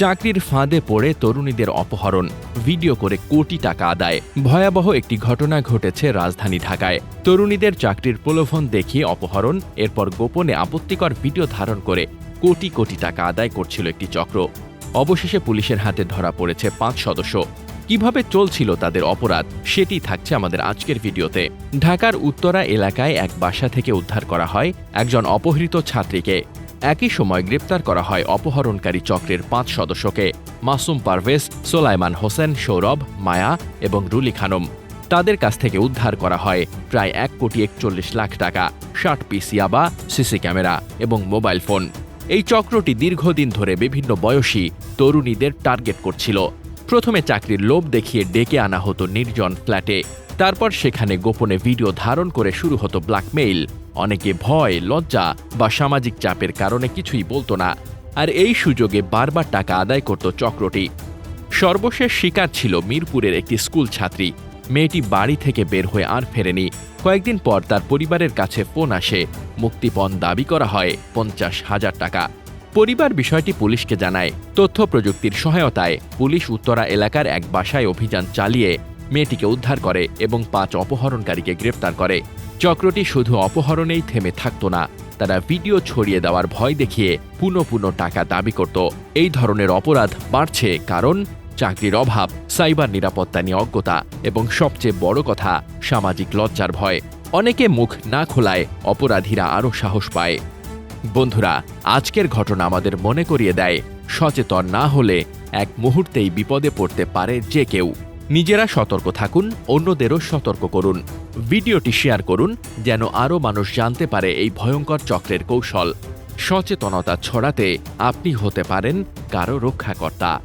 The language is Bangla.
চাকরির ফাঁদে পড়ে তরুণীদের অপহরণ। ভিডিও করে কোটি টাকা আদায়। ভয়াবহ একটি ঘটনা ঘটেছে রাজধানী ঢাকায়। তরুণীদের চাকরির প্রলোভন দেখিয়ে অপহরণ, এরপর গোপনে আপত্তিকর ভিডিও ধারণ করে কোটি কোটি টাকা আদায় করছিল একটি চক্র। অবশেষে পুলিশের হাতে ধরা পড়েছে পাঁচ সদস্য। কীভাবে চলছিল তাদের অপরাধ, সেটি থাকছে আমাদের আজকের ভিডিওতে। ঢাকার উত্তরা এলাকায় এক বাসা থেকে উদ্ধার করা হয় একজন অপহৃত ছাত্রীকে। একই সময় গ্রেপ্তার করা হয় অপহরণকারী চক্রের পাঁচ সদস্যকে। মাসুম পারভেজ, সোলাইমান হোসেন, সৌরভ, মায়া এবং রুলি খানম। তাদের কাছ থেকে উদ্ধার করা হয় প্রায় এক কোটি একচল্লিশ লাখ টাকা, ষাট পিস ইয়াবা সিসি ক্যামেরা এবং মোবাইল ফোন। এই চক্রটি দীর্ঘদিন ধরে বিভিন্ন বয়সী তরুণীদের টার্গেট করছিল। প্রথমে চাকরির লোভ দেখিয়ে ডেকে আনা হতো নির্জন ফ্ল্যাটে। তারপর সেখানে গোপনে ভিডিও ধারণ করে শুরু হতো ব্ল্যাকমেইল। অনেকে ভয়, লজ্জা বা সামাজিক চাপের কারণে কিছুই বলতো না। আর এই সুযোগে বারবার টাকা আদায় করত চক্রটি। সর্বশেষ শিকার ছিল মিরপুরের একটি স্কুল ছাত্রী। মেয়েটি বাড়ি থেকে বের হয়ে আর ফেরেনি। কয়েকদিন পর তার পরিবারের কাছে ফোন আসে। মুক্তিপণ দাবি করা হয় পঞ্চাশ হাজার টাকা। পরিবার বিষয়টি পুলিশকে জানায়। তথ্য প্রযুক্তির সহায়তায় পুলিশ উত্তরা এলাকার এক বাসায় অভিযান চালিয়ে মেয়েটিকে উদ্ধার করে এবং পাঁচ অপহরণকারীকে গ্রেপ্তার করে। চক্রটি শুধু অপহরণেই থেমে থাকত না, তারা ভিডিও ছড়িয়ে দেওয়ার ভয় দেখিয়ে পুনঃ পুনঃ টাকা দাবি করত। এই ধরনের অপরাধ বাড়ছে কারণ চাকরির অভাব, সাইবার নিরাপত্তা নিয়ে অজ্ঞতা এবং সবচেয়ে বড় কথা, সামাজিক লজ্জার ভয়। অনেকে মুখ না খোলায় অপরাধীরা আরও সাহস পায়। বন্ধুরা, আজকের ঘটনা আমাদের মনে করিয়ে দেয়, সচেতন না হলে এক মুহূর্তেই বিপদে পড়তে পারে যে কেউ। নিজেরা সতর্ক থাকুন, অন্যদেরও সতর্ক করুন। ভিডিওটি শেয়ার করুন যেন আরও মানুষ জানতে পারে এই ভয়ঙ্কর চক্রের কৌশল। সচেতনতা ছড়াতে আপনি হতে পারেন কারও রক্ষাকর্তা।